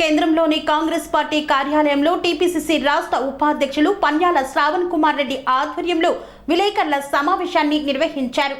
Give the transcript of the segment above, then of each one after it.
కేంద్రంలోని కాంగ్రెస్ పార్టీ కార్యాలయంలో టీపీసీసీ రాష్ట్ర ఉపాధ్యక్షులు పన్యాల శ్రావణ్ కుమార్ రెడ్డి ఆధ్వర్యంలో విలేకరుల సమావేశాన్ని నిర్వహించారు.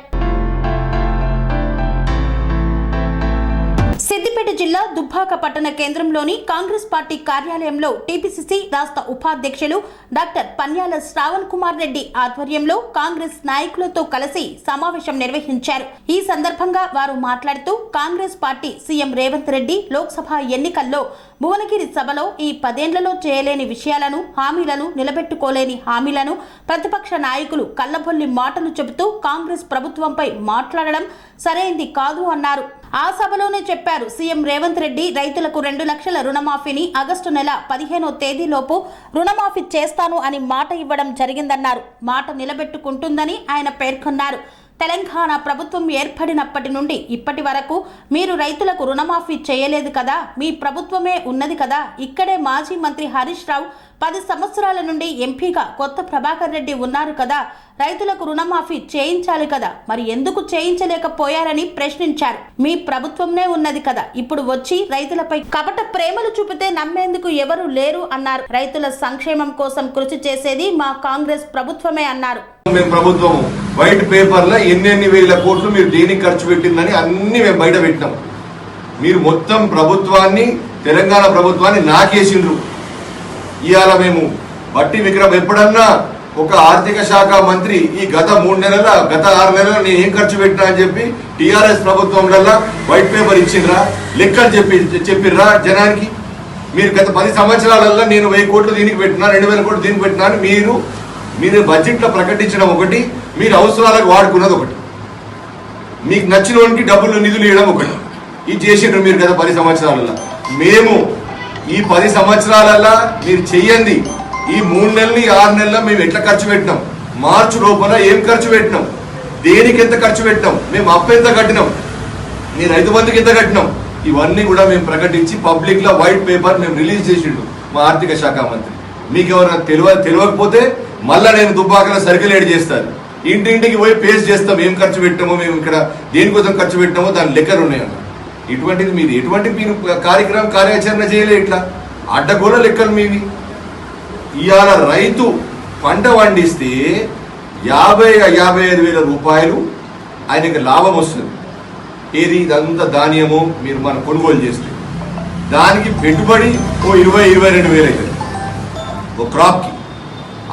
సిద్దిపేట జిల్లా దుబ్బాక పట్టణ కేంద్రంలోని కాంగ్రెస్ పార్టీ కార్యాలయంలో టీపీసీసీ రాష్ట్ర ఉపాధ్యక్షులు డాక్టర్ పన్యాల శ్రావణ్ కుమార్ రెడ్డి ఆధ్వర్యంలో కాంగ్రెస్ నాయకులతో కలిసి సమావేశం నిర్వహించారు. ఈ సందర్భంగా వారు మాట్లాడుతూ కాంగ్రెస్ పార్టీ సీఎం రేవంత్ రెడ్డి లోక్సభ ఎన్నికల్లో భువనగిరి సభలో ఈ పదేండ్లలో చేయలేని విషయాలను హామీలను నిలబెట్టుకోలేని హామీలను ప్రతిపక్ష నాయకులు కళ్ళబొల్లి మాటలు చెబుతూ కాంగ్రెస్ ప్రభుత్వంపై మాట్లాడడం సరైంది కాదు అన్నారు. ఆ సభలోనే చెప్పారు సీఎం రేవంత్ రెడ్డి రైతులకు రెండు లక్షల రుణమాఫీని ఆగస్టు నెల పదిహేనో తేదీలోపు రుణమాఫీ చేస్తాను అని మాట ఇవ్వడం జరిగిందన్నారు. మాట నిలబెట్టుకుంటుందని ఆయన పేర్కొన్నారు. తెలంగాణ ప్రభుత్వం ఏర్పడినప్పటి నుండి ఇప్పటి వరకు మీరు రైతులకు రుణమాఫీ చేయలేదు కదా మీ ప్రభుత్వమే ఉన్నది కదా. ఇక్కడే మాజీ మంత్రి హరీష్ రావు పది సంవత్సరాల నుండి ఎంపీగా కొత్త ప్రభాకర్ రెడ్డి ఉన్నారు కదా రైతులకు రుణమాఫీ చేయించాలి కదా. మరి ఎందుకు చేయించలేకపోయారని ప్రశ్నించారు. మీ ప్రభుత్వంనే ఉన్నది కదా. ఇప్పుడు వచ్చి రైతులపై కపట ప్రేమలు చూపితే నమ్మేందుకు ఎవరు లేరు అన్నారు. రైతుల సంక్షేమం కోసం కృషి చేసేది మా కాంగ్రెస్ ప్రభుత్వమే అన్నారు. వైట్ పేపర్లో ఎన్నెన్ని వేల కోట్లు మీరు దేనికి ఖర్చు పెట్టిందని అన్ని మేము బయట పెట్టినాం. మీరు మొత్తం ప్రభుత్వాన్ని తెలంగాణ ప్రభుత్వాన్ని నాకేసిండ్రు. ఇవాళ మేము బట్టి విక్రమ్ ఎప్పుడన్నా ఒక ఆర్థిక శాఖ మంత్రి ఈ గత మూడు నెలల గత ఆరు నెలల నేను ఏం ఖర్చు పెట్టినా అని చెప్పి టిఆర్ఎస్ ప్రభుత్వంలో వైట్ పేపర్ ఇచ్చిండ్రా లెక్కలు చెప్పి చెప్పిర్రా జనానికి? మీరు గత పది సంవత్సరాలలో నేను వెయ్యి కోట్లు దీనికి పెట్టినా రెండు వేల కోట్లు దీనికి పెట్టినా అని మీరు మీరు బడ్జెట్లో ప్రకటించడం ఒకటి మీరు అవసరాలకు వాడుకున్నది ఒకటి. మీకు నచ్చిన వానికి డబ్బులు నిధులు ఇవ్వడం ఒకటి. ఇది చేసిండ్రు మీరు గత పది సంవత్సరాలలో మేము ఈ పది సంవత్సరాలలో మీరు చెయ్యండి. ఈ మూడు నెలలు ఆరు నెలల్లో మేము ఎట్లా ఖర్చు పెట్టినాం? మార్చి లోపల ఏం ఖర్చు పెట్టినాం? దేనికి ఎంత ఖర్చు పెట్టినాం? మేము అప్పు ఎంత కట్టినాం? మీ రైతు బంధుకి ఎంత కట్టినాం? ఇవన్నీ కూడా మేము ప్రకటించి పబ్లిక్లో వైట్ పేపర్ మేము రిలీజ్ చేసిండు మా ఆర్థిక శాఖ మంత్రి. మీకు ఎవరైనా తెలియ తెలియకపోతే మళ్ళా నేను దుబ్బాకలో సర్క్యులేట్ చేస్తాను. ఇంటింటికి పోయి పేస్ చేస్తాం. ఏం ఖర్చు పెట్టామో మేము ఇక్కడ దేనికోసం ఖర్చు పెట్టామో దాని లెక్కలు ఉన్నాయన్న ఇటువంటిది మీది. ఎటువంటి మీరు కార్యక్రమం కార్యాచరణ చేయలే ఇట్లా. అడ్డగోల లెక్కలు మీవి. ఇవాళ రైతు పంట పండిస్తే యాభై యాభై ఐదు వేల రూపాయలు ఆయనకి లాభం వస్తుంది. ఏది? ఇదంతా ధాన్యము మీరు మనం కొనుగోలు చేస్తే. దానికి పెట్టుబడి ఓ ఇరవై ఇరవై రెండు వేలు అవుతుంది ఓ క్రాప్కి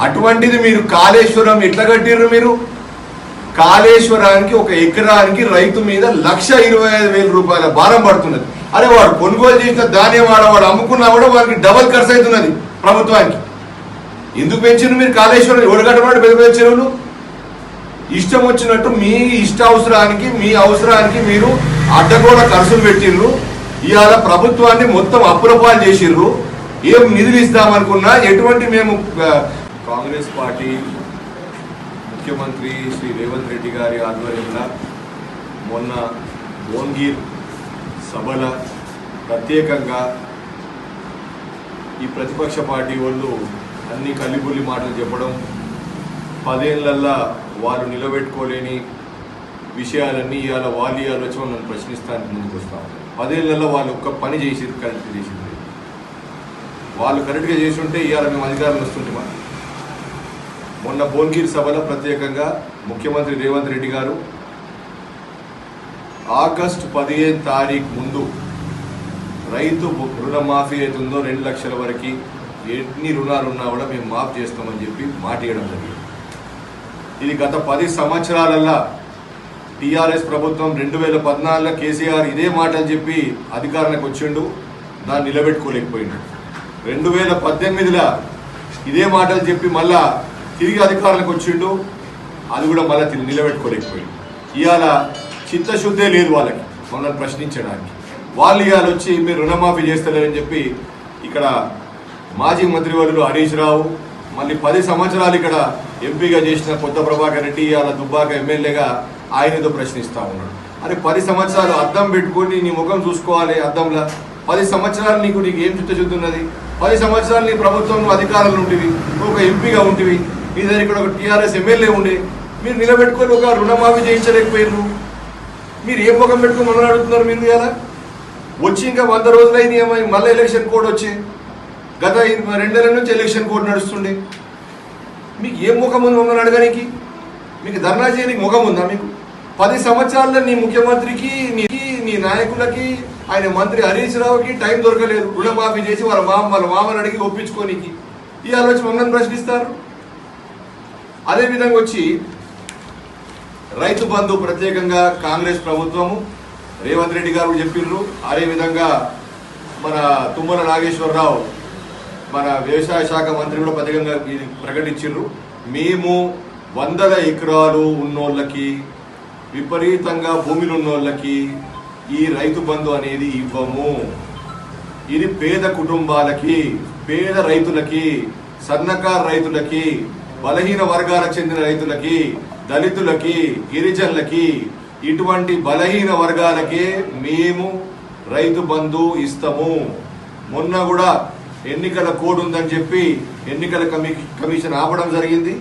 అటువంటిది మీరు కాళేశ్వరం ఎట్లా కట్టిర్రు మీరు? కాళేశ్వరానికి ఒక ఎకరానికి రైతు మీద లక్ష ఇరవై ఐదు వేల రూపాయల భారం పడుతున్నది. అరే వాడు కొనుగోలు చేసిన ధాన్యం వాడు వాడు అమ్ముకున్నా కూడా వాడికి డబల్ ఖర్చు అవుతున్నది ప్రభుత్వానికి. ఎందుకు పెంచారు మీరు కాళేశ్వరం? ఎవడు కట్టబడి పెద్ద పెద్ద చెరువులు? ఇష్టం వచ్చినట్టు మీ ఇష్ట అవసరానికి మీ అవసరానికి మీరు అడ్డగోడ ఖర్చులు పెట్టిండ్రు ఇవాళ ప్రభుత్వాన్ని మొత్తం అప్పులపాలు చేసిర్రు. ఏం నిధులు ఇస్తామనుకున్నా ఎటువంటి మేము కాంగ్రెస్ పార్టీ ముఖ్యమంత్రి శ్రీ రేవంత్ రెడ్డి గారి ఆధ్వర్యంలో మొన్న భోన్గీర్ సభల ప్రత్యేకంగా ఈ ప్రతిపక్ష పార్టీ వాళ్ళు అన్ని కల్లిబుల్లి మాటలు చెప్పడం పదేళ్ళల్లా వారు నిలబెట్టుకోలేని విషయాలన్నీ ఇవాళ వాళ్ళు ఇవాళ వచ్చి మనం ప్రశ్నిస్తానికి ముందుకు పదేళ్ళలో వాళ్ళు ఒక్క పని చేసి కరెక్ట్ చేసింది. వాళ్ళు కరెక్ట్గా చేసి ఉంటే ఇవాళ మేము అధికారులు వస్తుంటామా మొన్న భువనగిరి సభలో ప్రత్యేకంగా ముఖ్యమంత్రి రేవంత్ రెడ్డి గారు ఆగస్టు పదిహేను తారీఖు ముందు రైతు రుణమాఫీ అవుతుందో రెండు లక్షల వరకు ఎన్ని రుణాలు ఉన్నా కూడా మేము మాఫ్ చేస్తామని చెప్పి మాట ఇవ్వడం జరిగింది. ఇది గత పది సంవత్సరాలల్లా టీఆర్ఎస్ ప్రభుత్వం రెండు వేల పద్నాలుగులో కేసీఆర్ ఇదే మాటలు చెప్పి అధికారానికి వచ్చిండు దాన్ని నిలబెట్టుకోలేకపోయిండు. రెండు వేల పద్దెనిమిదిలో ఇదే మాటలు చెప్పి మళ్ళా తిరిగి అధికారులకు వచ్చిండు. అది కూడా మళ్ళీ తిరిగి నిలబెట్టుకోలేకపోయిండు. ఇవాళ చిత్తశుద్ధే లేదు వాళ్ళకి. మమ్మల్ని ప్రశ్నించడానికి. వాళ్ళు ఇవాళ వచ్చి మీరు రుణమాఫీ చేస్తలేరని చెప్పి ఇక్కడ మాజీ మంత్రివర్యులు హరీష్ రావు మళ్ళీ పది సంవత్సరాలు ఇక్కడ ఎంపీగా చేసిన కొత్త ప్రభాకర్ రెడ్డి ఇవాళ దుబ్బాక ఎమ్మెల్యేగా ఆయనతో ప్రశ్నిస్తా ఉన్నాడు. అరే పది సంవత్సరాలు అద్దం పెట్టుకొని నీ ముఖం చూసుకోవాలి అద్దంలా? పది సంవత్సరాలు నీకు నీకు ఏం చిత్తశుద్ధి ఉన్నది? పది సంవత్సరాలు నీ ప్రభుత్వం అధికారంలో ఉంటివి నువ్వు ఒక ఎంపీగా ఉంటివి మీ దగ్గర ఇక్కడ ఒక టీఆర్ఎస్ ఎమ్మెల్యే ఉండే మీరు నిలబెట్టుకొని ఒక రుణమాఫీ చేయించలేకపోయారు మీరు ఏ ముఖం పెట్టుకుని మనం అడుగుతున్నారు మీరు కదా వచ్చి ఇంకా వంద రోజులైంది ఏమై మళ్ళీ ఎలక్షన్ కోడ్ వచ్చి గత ఈ రెండు నెలల నుంచి ఎలక్షన్ కోడ్ నడుస్తుండే మీకు ఏం ముఖం ఉంది మమ్మల్ని అడగడానికి? మీకు ధర్నా చేయడానికి ముఖం ఉందా మీకు? పది సంవత్సరాల్లో నీ ముఖ్యమంత్రికి నీ నీ నాయకులకి ఆయన మంత్రి హరీష్ రావుకి టైం దొరకలేదు రుణమాఫీ చేసి వాళ్ళ మామ వాళ్ళ మామని అడిగి ఒప్పించుకోనికి. ఈ ఆలోచన మమ్మల్ని ప్రశ్నిస్తారు? అదే విధంగా వచ్చి రైతు బంధు ప్రత్యేకంగా కాంగ్రెస్ ప్రభుత్వము. రేవంత్ రెడ్డి గారు చెప్పిండ్రు అదే విధంగా మన తుమ్మల నాగేశ్వరరావు మన వ్యవసాయ శాఖ మంత్రి కూడా ప్రత్యేకంగా ఇది ప్రకటించిండ్రు మేము వందల ఎకరాలు ఉన్నోళ్ళకి విపరీతంగా భూమిలు ఉన్నోళ్ళకి ఈ రైతు బంధు అనేది ఇవ్వము. ఇది పేద కుటుంబాలకి పేద రైతులకి సన్నకారు రైతులకి బలహీన వర్గాలకు చెందిన రైతులకి దళితులకి గిరిజనులకి ఇటువంటి బలహీన వర్గాలకే మేము రైతు బంధు ఇస్తాము. మొన్న కూడా ఎన్నికల కోడ్ ఉందని చెప్పి ఎన్నికల కమి కమిషన్ ఆపడం జరిగింది.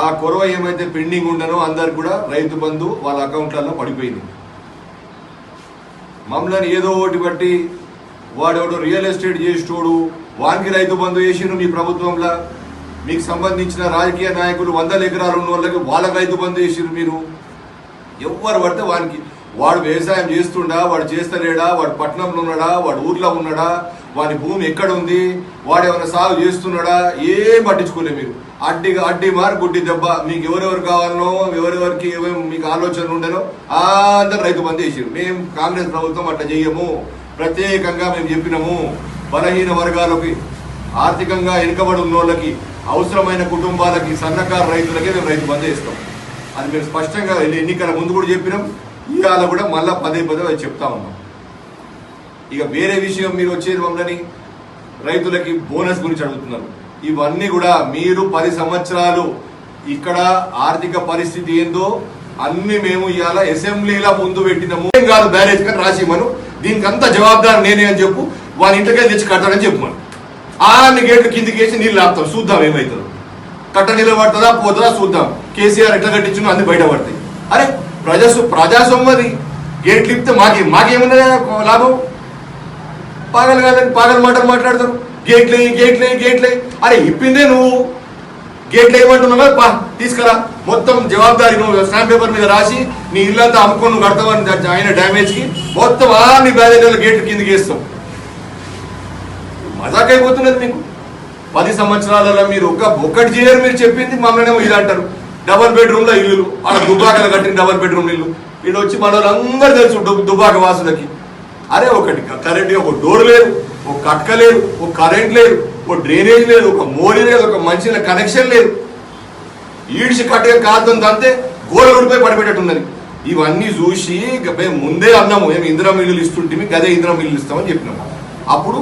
ఆ కొరవ ఏమైతే పెండింగ్ ఉండనో అందరు కూడా రైతు బంధు వాళ్ళ అకౌంట్లలో పడిపోయింది. మమ్మల్ని ఏదో ఒకటి బట్టి వాడెవడో రియల్ ఎస్టేట్ చేసేటోడు వానికి రైతు బంధు చేసిండు మీ ప్రభుత్వంలో. మీకు సంబంధించిన రాజకీయ నాయకులు వందల ఎకరాలు ఉన్న వాళ్ళకి వాళ్ళకి రైతు బంధు చేసిండ్రు మీరు. ఎవ్వరు పడితే వానికి. వాడు వ్యవసాయం చేస్తుండా వాడు చేస్తలేడా వాడు పట్టణంలో ఉన్నాడా వాడు ఊర్లో ఉన్నాడా వాడి భూమి ఎక్కడ ఉంది వాడు ఏమైనా సాగు చేస్తున్నాడా ఏం పట్టించుకోలే మీరు. అడ్డిగా అడ్డి మారు గుడ్డి దెబ్బ. మీకు ఎవరెవరు కావాలనో ఎవరెవరికి ఏమేమి మీకు ఆలోచనలు ఉండేనో అందరు రైతు బంద్ చేసారు మేము కాంగ్రెస్ ప్రభుత్వం అట్లా చేయము ప్రత్యేకంగా మేము చెప్పినాము. బలహీన వర్గాలకి ఆర్థికంగా వెనుకబడి ఉన్న వాళ్ళకి అవసరమైన కుటుంబాలకి సన్నకారు రైతులకే మేము రైతు బంద్ చేస్తాం అది మేము స్పష్టంగా ఎన్నికల ముందు కూడా చెప్పినాం. ఇవాళ కూడా మళ్ళీ పదే పదే అది చెప్తా ఉన్నాం. ఇక వేరే విషయం మీరు వచ్చేది మమ్మల్ని రైతులకి బోనస్ గురించి అడుగుతున్నారు. ఇవన్నీ కూడా మీరు పది సంవత్సరాలు ఇక్కడ ఆర్థిక పరిస్థితి ఏందో అన్ని మేము ఇవాళ అసెంబ్లీలో ముందు పెట్టినాము. ఏం కాదు బ్యారేజ్ కానీ రాసిమను దీనికి అంత జవాబుదారు నేనే అని చెప్పు. వాళ్ళ ఇంటికే తెచ్చి కట్టాడని మనం ఆన్ని గేట్లు కిందికి వేసి నీళ్ళు ఆపుతాం. చూద్దాం ఏమవుతుందో కట్ట నిలబడుతుందా? పోతుందా? చూద్దాం. కేసీఆర్ ఎట్లా కట్టించునో అన్ని బయట పడతాయి అరే ప్రజాసు ప్రజాసొమ్మది. గేట్లు ఇప్పితే మాకే మాకేమున్నదా లాభం? పాగలు కాదని పాగలు మాటలు మాట్లాడతారు. గేట్లే గేట్లే గేట్లే అరే ఇప్పిందే నువ్వు. గేట్లు ఏమంటున్నావు పా తీసుకురా. మొత్తం జవాబుదారి నువ్వు స్టాంప్ పేపర్ మీద రాసి నీ ఇల్లంతా అమ్ముకొని నువ్వు కడతావని ఆయన డ్యామేజ్కి మొత్తం ఆ నీ బ్యాలెన్స్ గేట్లు కిందకి వేస్తాం. మజాక్ అయిపోతున్నది మీకు? పది సంవత్సరాలలో మీరు ఒక ఒక్కటి చేయరు మీరు చెప్పింది మమ్మల్నేమో ఇది అంటారు. డబల్ బెడ్రూమ్లో ఇల్లు ఆడ దుబ్బాకలు కట్టిన డబల్ బెడ్రూమ్ ఇల్లు. వీడు వచ్చి మన వాళ్ళందరూ తెలుసు దుబ్బాక వాసులకి. అరే ఒకటి కరెంట్ ఒక డోర్ లేదు ఒక కట్క లేదు ఒక కరెంట్ లేదు ఒక డ్రైనేజ్ లేదు ఒక మోరీ లేదు ఒక మంచి కనెక్షన్ లేదు. ఈడ్చి కట్టగా కాదని అంతే గోడ ఊడిపోయి పడిపెట్టేట్టున్నది ఇవన్నీ చూసి ఇక మేము ముందే అన్నాము మేము ఇందిరా మిల్లులు ఇస్తుంటే గదే ఇందిరా మిల్లులు ఇస్తామని చెప్పినాము. అప్పుడు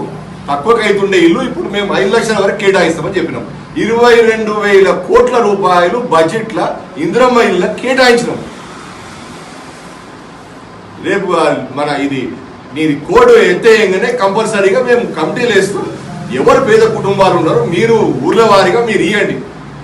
తక్కువకి అవుతుండే ఇల్లు ఇప్పుడు మేము ఐదు లక్షల వరకు కేటాయిస్తామని చెప్పినాం. ఇరవై రెండు వేల కోట్ల రూపాయలు బడ్జెట్ల ఇందిరమ్మ ఇళ్ళ కేటాయించినాం. రేపు మన ఇది నీది కోడ్ ఎత్తేయంగానే కంపల్సరీగా మేము కమిటీలు వేస్తాం ఎవరు పేద కుటుంబాలు ఉన్నారో మీరు ఊర్ల వారిగా మీరు ఇవ్వండి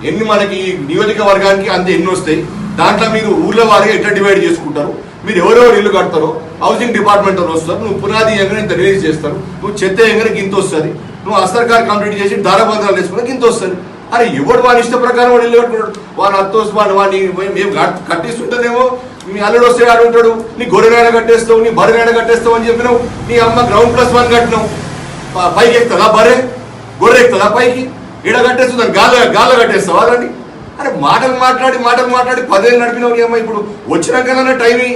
ఎన్ని మనకి నియోజకవర్గానికి అంత ఎన్ని వస్తాయి? దాంట్లో మీరు ఊర్ల వారిగా ఎట్లా డివైడ్ చేసుకుంటారు? మీరు ఎవరెవరు ఇల్లు కడతారో హౌసింగ్ డిపార్ట్మెంట్ వాళ్ళు వస్తారు నువ్వు పునాది ఎంగనే ఇంత రిలీజ్ చేస్తారు నువ్వు చెత్త ఎంగనే గింత వస్తుంది నువ్వు అసర్కార్ కంప్లీట్ చేసి దారబంధాలు వేసుకున్నా గింత వస్తుంది. అరే ఎవడు వాని ఇష్ట ప్రకారం వాడు ఇల్లు కట్టుకుంటాడు? వాడు అత్తోస్ వాడు వాడిని మేము కట్టిస్తుంటేనేమో మీ అల్లుడు వస్తే ఆడు ఉంటాడు నీ గొర్రెనాడ కట్టేస్తావు నీ బర్రెనాడ కట్టేస్తావు అని చెప్పినావు నీ అమ్మ గ్రౌండ్ ప్లస్ వన్ కట్టినావు. పైకి ఎక్కుతుందా బర్రె? గొర్రె ఎక్కుతుందా పైకి? ఇడ కట్టేస్తుంది గాలి గాలి కట్టేస్తావా రండి అరే మాటలు మాట్లాడి మాటలు మాట్లాడి పదేళ్ళు నడిపినావు ఏమో ఇప్పుడు? వచ్చినాకనే టైమి.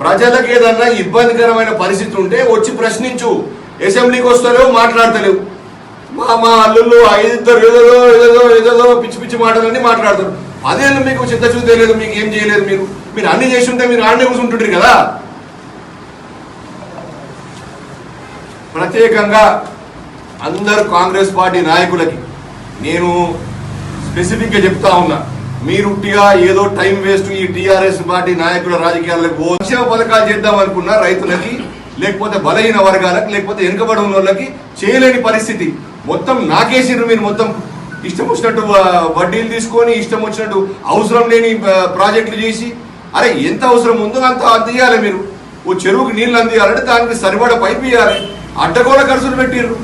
ప్రజలకు ఏదన్నా ఇబ్బందికరమైన పరిస్థితి ఉంటే వచ్చి ప్రశ్నించు. అసెంబ్లీకి వస్తలేవు మాట్లాడతలేవు. మా మా అల్లుళ్ళు ఐదిద్దరు ఏదో ఏదో ఏదో పిచ్చి పిచ్చి మాటలన్నీ మాట్లాడతారు. పదేళ్ళు మీకు చిత్తశుద్ధి లేదు మీకు ఏం చేయలేదు మీరు. మీరు అన్ని చేసి ఉంటే మీరు ఆడనే కూర్చుంటుంటారు కదా? ప్రత్యేకంగా అందరు కాంగ్రెస్ పార్టీ నాయకులకి నేను స్పెసిఫిక్గా చెప్తా ఉన్నా. మీరు ఉట్టిగా ఏదో టైం వేస్ట్ ఈ టీఆర్ఎస్ పార్టీ నాయకుల రాజకీయాలకు సంక్షేమ పథకాలు చేద్దాం అనుకున్న రైతులకి లేకపోతే బలహీన వర్గాలకు లేకపోతే వెనుకబడి ఉన్న వాళ్ళకి చేయలేని పరిస్థితి. మొత్తం నాకేసిండ్రు మీరు మొత్తం. ఇష్టం వచ్చినట్టు వడ్డీలు తీసుకొని ఇష్టం వచ్చినట్టు అవసరం లేని ప్రాజెక్టులు చేసి. అరే ఎంత అవసరం ఉందో అంత అందియాలి మీరు. ఓ చెరువుకి నీళ్ళు అందియాలంటే దానికి సరిపడ పైపు ఇవ్వాలి అడ్డగోళ ఖర్చులు పెట్టిర్రు.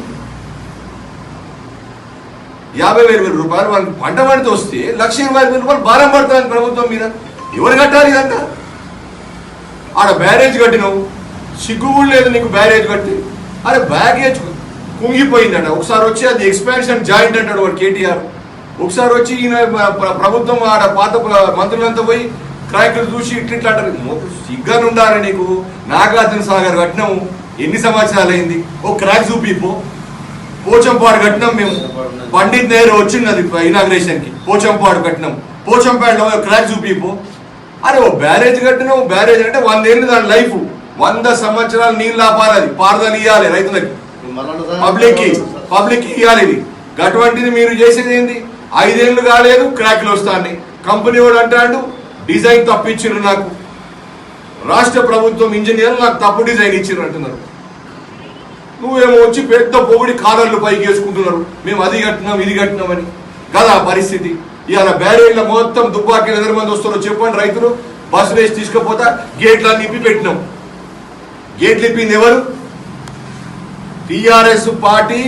యాభై వేల వేల రూపాయలు వాళ్ళకి పంట పండితే వస్తే లక్ష ఇరవై ఐదు వేల రూపాయలు భారం పడుతుంది ప్రభుత్వం మీద. ఎవరు కట్టాలి ఇదంతా? ఆడ బ్యారేజ్ కట్టినావు. సిగ్గు కూడా లేదు నీకు బ్యారేజ్ కట్టి. అరే బ్యారేజ్ కుంగిపోయిందంట. ఒకసారి వచ్చి అది ఎక్స్పాన్షన్ జాయింట్ అంటాడు వాడు కేటీఆర్. ఒకసారి వచ్చి ఈయన ప్రభుత్వం ఆడ పాత మంత్రులంతా పోయి క్రాయకులు చూసి ఇట్లా ఇట్లా అంటారు. మొ- సిగ్గాను ఉండాలి నీకు? నాగార్జున సాగర్ కట్టినాము ఎన్ని సంవత్సరాలు అయింది ఓ క్రాక్ చూపిపో పోచంపాడు కట్టినాం మేము. పండిత్ నెహ్రూ వచ్చింది ఇనాగ్రేషన్కి. పోచంపాడు కట్టినాం పోచంపాడులో క్రాక్ చూపిపో. అరే ఓ బ్యారేజ్ కట్టినాం బ్యారేజ్ అంటే వంద ఏళ్ళు దాని లైఫ్. వంద సంవత్సరాలు నీళ్ళు ఆపాలి అది. పారదలు ఇవ్వాలి రైతులకి. పబ్లిక్కి పబ్లిక్కి ఇవ్వాలి ఇది అటువంటిది మీరు చేసేది ఏంది? ఐదేళ్ళు కాలేదు క్రాక్లు వస్తాయి కంపెనీ వాడు అంటాడు డిజైన్ తప్పించారు నాకు. రాష్ట్ర ప్రభుత్వం ఇంజనీర్లు నాకు తప్పు డిజైన్ ఇచ్చిండ్రు అంటున్నారు. నువ్వేమో వచ్చి పెద్ద పొగిడి కాలర్లు పైకి వేసుకుంటున్నారు. మేము అది కట్టినాం ఇది కట్టినామని కదా పరిస్థితి. ఇవాళ బ్యారేజ్ల మొత్తం దుబ్బాకి ఎదురు మంది వస్తారో చెప్పండి రైతులు బస్సు వేసి తీసుకుపోతా గేట్లన్నీ ఇప్పి పెట్టినాం. గేట్లు ఇప్పింది ఎవరు? TRS party.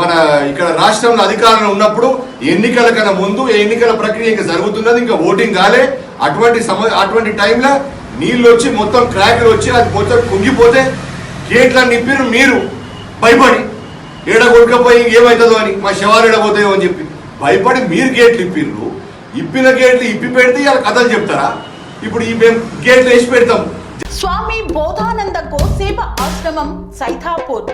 మన ఇక్కడ రాష్ట్రంలో అధికారంలో ఉన్నప్పుడు ఎన్నికల కన్నా ముందు ఎన్నికల ప్రక్రియ ఇంకా జరుగుతున్నది ఇంకా ఓటింగ్ కాలే. అటువంటి సమ అటువంటి టైంలో నీళ్ళు వచ్చి మొత్తం క్రాకులు వచ్చి అది మొత్తం కుంగిపోతే గేట్లను నిప్పిరు మీరు. భయపడి. ఏడ కొడుకపోయి ఏమవుతుందో అని మా శవాలు ఏడబోతాయో అని చెప్పి. భయపడి మీరు గేట్లు ఇప్పిర్రు. ఇప్పిన గేట్లు ఇప్పి పెడితే ఇలా కథలు చెప్తారా? ఇప్పుడు ఈ మేము గేట్లు వేసి పెడతాం. స్వామి బోధానంద గోసేవ ఆశ్రమం సైథాపూర్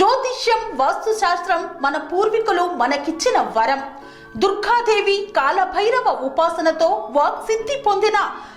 జ్యోతిష్యం వాస్తుశాస్త్రం మన పూర్వీకులు మనకిచ్చిన వరం. దుర్గాదేవి కాలభైరవ ఉపాసనతో వాక్సిద్ధి పొందిన